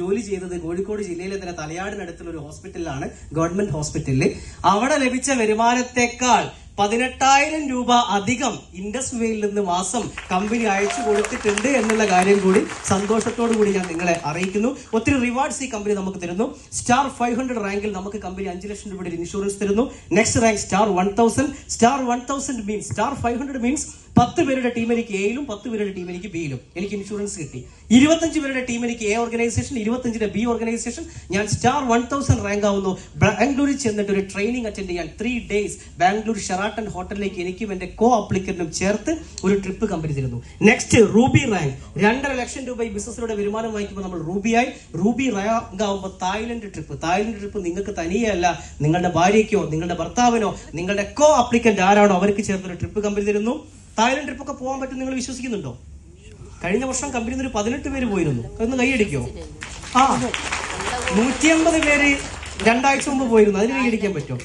ജോലി ചെയ്തത് കോഴിക്കോട് ജില്ലയിലെ തന്നെ തലയാടിനടുത്തുള്ള ഒരു ഹോസ്പിറ്റലിലാണ് ഗവൺമെന്റ് ഹോസ്പിറ്റലിൽ. അവിടെ ലഭിച്ച വരുമാനത്തെക്കാൾ പതിനെട്ടായിരം രൂപ അധികം ഇൻഡസ് വേയിൽ നിന്ന് മാസം കമ്പനി അയച്ചു കൊടുത്തിട്ടുണ്ട് എന്നുള്ള കാര്യം കൂടി സന്തോഷത്തോടു കൂടി ഞാൻ നിങ്ങളെ അറിയിക്കുന്നു. ഒത്തിരി റിവാർഡ്സ് ഈ കമ്പനി നമുക്ക് തരുന്നു. സ്റ്റാർ ഫൈവ് ഹൺഡ്രഡ് റാങ്കിൽ നമുക്ക് കമ്പനി അഞ്ച് ലക്ഷം രൂപയുടെ ഇൻഷുറൻസ് തരുന്നു. Next rank star one thousand star one thousand means star five hundred means പത്ത് പേരുടെ ടീം എനിക്ക് എയിലും പത്ത് പേരുടെ ടീം എനിക്ക് ബിയിലും എനിക്ക് ഇൻഷുറൻസ് കിട്ടി. ഇരുപത്തഞ്ച് പേരുടെ ടീം എനിക്ക് എ ഓർഗനൈസേഷൻ ഇരുപത്തഞ്ചിന്റെ ബി ഓർഗനൈസേഷൻ ഞാൻ സ്റ്റാർ വൺ തൗസൻഡ് റാങ്ക് ആവുന്നു. ബാംഗ്ലൂരിൽ ചെന്നിട്ട് ഒരു ട്രെയിനിങ് അറ്റൻഡ് ചെയ്യാൻ ത്രീ ഡേയ്സ് ബാംഗ്ലൂർ ഷെറാട്ടൺ ഹോട്ടലിലേക്ക് എനിക്കും എന്റെ കോ അപ്ലിക്കന്റിനും ചേർത്ത് ഒരു ട്രിപ്പ് കമ്പനി തരുന്നു നെക്സ്റ്റ് റൂബി റാങ്ക് രണ്ടര ലക്ഷം രൂപ ബിസിനസ്സിലൂടെ വരുമാനം വാങ്ങിക്കുമ്പോൾ നമ്മൾ റൂബിയായി റൂബി റാങ്ക് ആവുമ്പോൾ തായ്ലൻഡ് ട്രിപ്പ് തായ്ലൻഡ് ട്രിപ്പ് നിങ്ങൾക്ക് തനിയല്ല നിങ്ങളുടെ ഭാര്യയ്ക്കോ നിങ്ങളുടെ ഭർത്താവിനോ നിങ്ങളുടെ കോ അപ്ലിക്കന്റ് ആരാണോ അവർക്ക് ചേർത്തൊരു ട്രിപ്പ് കമ്പനി തരുന്നു തായ്ലൻഡ് ട്രിപ്പ് ഒക്കെ പോകാൻ പറ്റും നിങ്ങൾ വിശ്വസിക്കുന്നുണ്ടോ? കഴിഞ്ഞ വർഷം കമ്പനിയിൽ നിന്ന് ഒരു പതിനെട്ട് പേര് പോയിരുന്നു. അതൊന്ന് കൈയടിക്കോ ആ. നൂറ്റി അമ്പത് പേര് രണ്ടാഴ്ച മുമ്പ് പോയിരുന്നു. അതിന് കൈയടിക്കാൻ പറ്റുമോ?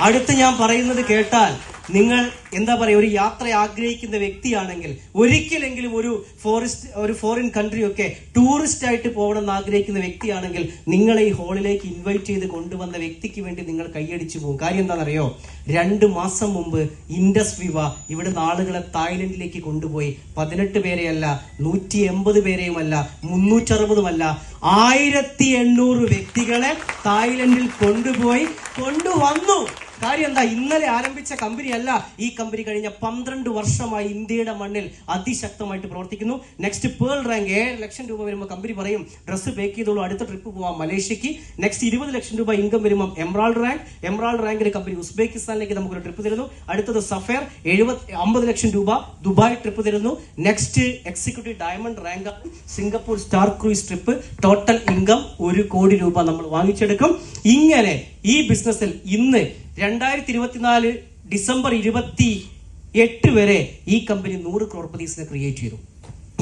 അടുത്ത് ഞാൻ പറയുന്നത് കേട്ടാൽ നിങ്ങൾ എന്താ പറയുക ഒരു യാത്ര ആഗ്രഹിക്കുന്ന വ്യക്തിയാണെങ്കിൽ ഒരിക്കലെങ്കിലും ഒരു ഫോറസ്റ്റ് ഒരു ഫോറിൻ കൺട്രി ഒക്കെ ടൂറിസ്റ്റ് ആയിട്ട് പോകണം എന്ന് ആഗ്രഹിക്കുന്ന വ്യക്തിയാണെങ്കിൽ നിങ്ങളെ ഈ ഹോളിലേക്ക് ഇൻവൈറ്റ് ചെയ്ത് കൊണ്ടുവന്ന വ്യക്തിക്ക് വേണ്ടി നിങ്ങൾ കൈയടിച്ചു പോകും. കാര്യം എന്താണെന്നറിയോ? രണ്ട് മാസം മുമ്പ് ഇൻഡസ് വിവ ഇവിടുന്ന് ആളുകളെ തായ്ലൻഡിലേക്ക് കൊണ്ടുപോയി. പതിനെട്ട് പേരെയല്ല നൂറ്റി എൺപത് പേരെയുമല്ല മുന്നൂറ്ററുപതുമല്ല ആയിരത്തി എണ്ണൂറ് വ്യക്തികളെ തായ്ലൻഡിൽ കൊണ്ടുപോയി കൊണ്ടുവന്നു. കാര്യം എന്താ ഇന്നലെ ആരംഭിച്ച കമ്പനിയല്ല ഈ കമ്പനി കഴിഞ്ഞ പന്ത്രണ്ട് വർഷമായി ഇന്ത്യയുടെ മണ്ണിൽ അതിശക്തമായിട്ട് പ്രവർത്തിക്കുന്നു. നെക്സ്റ്റ് പേൾ റാങ്ക് ഏഴ് ലക്ഷം രൂപ വരുമ്പോൾ കമ്പനി പറയും ഡ്രസ്സ് പേക്ക് ചെയ്തോളൂ അടുത്ത ട്രിപ്പ് പോവാം മലേഷ്യക്ക്. നെക്സ്റ്റ് ഇരുപത് ലക്ഷം രൂപ ഇൻകം വരുമ്പോൾ എംറാൾഡ് റാങ്ക് എംറാൾഡ് റാങ്കിന് കമ്പനി ഉസ്ബെക്കിസ്ഥാനിലേക്ക് നമുക്കൊരു ട്രിപ്പ് തരുന്നു. അടുത്തത് സഫയർ എഴുപത് അമ്പത് ലക്ഷം രൂപ ദുബായ് ട്രിപ്പ് തരുന്നു. Next executive diamond rank Singapore star cruise trip total income ഒരു കോടി രൂപ നമ്മൾ വാങ്ങിച്ചെടുക്കും. ഇങ്ങനെ ഈ ബിസിനസ്സിൽ ഇന്ന് രണ്ടായിരത്തി ഇരുപത്തിനാല് ഡിസംബർ ഇരുപത്തി എട്ട് വരെ ഈ കമ്പനി നൂറ് ക്രോർപ്പതീസിനെ ക്രിയേറ്റ് ചെയ്തു.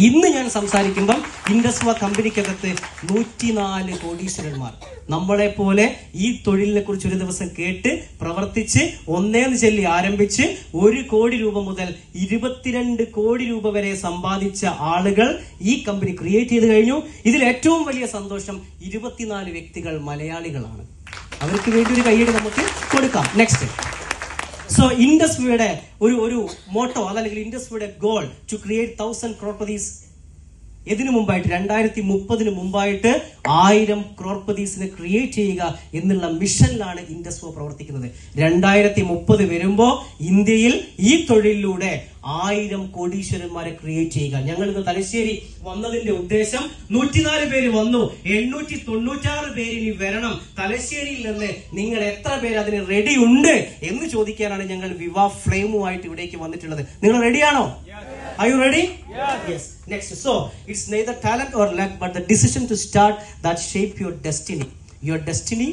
ഇന്ന് ഞാൻ സംസാരിക്കുമ്പം ഇൻഡസ്വ കമ്പനിക്കകത്ത് നൂറ്റിനാല് കോടീശ്വരന്മാർ നമ്മളെ പോലെ ഈ തൊഴിലിനെ കുറിച്ച് ഒരു ദിവസം കേട്ട് പ്രവർത്തിച്ച് ഒന്നേന്ന് ചൊല്ലി ആരംഭിച്ച് ഒരു കോടി രൂപ മുതൽ ഇരുപത്തിരണ്ട് കോടി രൂപ വരെ സമ്പാദിച്ച ആളുകൾ ഈ കമ്പനി ക്രിയേറ്റ് ചെയ്ത് കഴിഞ്ഞു. ഇതിൽ ഏറ്റവും വലിയ സന്തോഷം ഇരുപത്തിനാല് വ്യക്തികൾ മലയാളികളാണ്. അവർക്ക് വേണ്ടി ഒരു കൈയ്യടി നമുക്ക് കൊടുക്കാം. നെക്സ്റ്റ് സോ ഇൻഡസ്ട്രിയുടെ ഒരു ഒരു മോട്ടോ അതല്ലെങ്കിൽ ഇൻഡസ്ട്രിയുടെ goal to create thousand crorepatis ഇതിനു മുമ്പായിട്ട് രണ്ടായിരത്തി മുപ്പതിന് മുമ്പായിട്ട് ആയിരം ക്രോർപ്പതീസിനെ ക്രിയേറ്റ് ചെയ്യുക എന്നുള്ള മിഷനിലാണ് ഇൻഡസ്ട്രോ പ്രവർത്തിക്കുന്നത്. രണ്ടായിരത്തി മുപ്പത് വരുമ്പോ ഇന്ത്യയിൽ ഈ തൊഴിലിലൂടെ ആയിരം കോടീശ്വരന്മാരെ ക്രിയേറ്റ് ചെയ്യുക. ഞങ്ങൾ ഇന്ന് തലശ്ശേരി വന്നതിന്റെ ഉദ്ദേശം നൂറ്റിനാല് പേര് വന്നു. എണ്ണൂറ്റി തൊണ്ണൂറ്റാറ് പേര് ഇനി വരണം. തലശ്ശേരിയിൽ നിന്ന് നിങ്ങൾ എത്ര പേര് അതിന് റെഡി ഉണ്ട് എന്ന് ചോദിക്കാനാണ് ഞങ്ങൾ വിവാ ഫ്ലെയിമുമായിട്ട് ഇവിടേക്ക് വന്നിട്ടുള്ളത്. നിങ്ങൾ റെഡിയാണോ Are you ready? Yes. yes. Next. So, it's neither talent or luck, but the decision to start that shape your destiny. Your destiny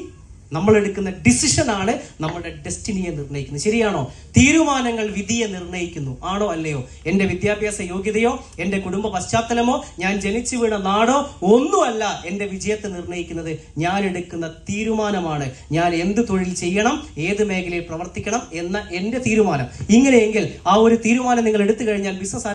നമ്മൾ എടുക്കുന്ന ഡിസിഷൻ ആണ് നമ്മുടെ ഡെസ്റ്റിനിയെ നിർണയിക്കുന്നത് ശരിയാണോ തീരുമാനങ്ങൾ വിധിയെ നിർണയിക്കുന്നു ആണോ അല്ലയോ എന്റെ വിദ്യാഭ്യാസ യോഗ്യതയോ എന്റെ കുടുംബ പശ്ചാത്തലമോ ഞാൻ ജനിച്ചു വീണ നാടോ ഒന്നുമല്ല എന്റെ വിജയത്തെ നിർണയിക്കുന്നത് ഞാൻ എടുക്കുന്ന തീരുമാനമാണ് ഞാൻ എന്ത് തൊഴിൽ ചെയ്യണം ഏത് മേഖലയിൽ പ്രവർത്തിക്കണം എന്ന എന്റെ തീരുമാനം ഇങ്ങനെയെങ്കിൽ ആ ഒരു തീരുമാനം നിങ്ങൾ എടുത്തു കഴിഞ്ഞാൽ ബിസിനസ്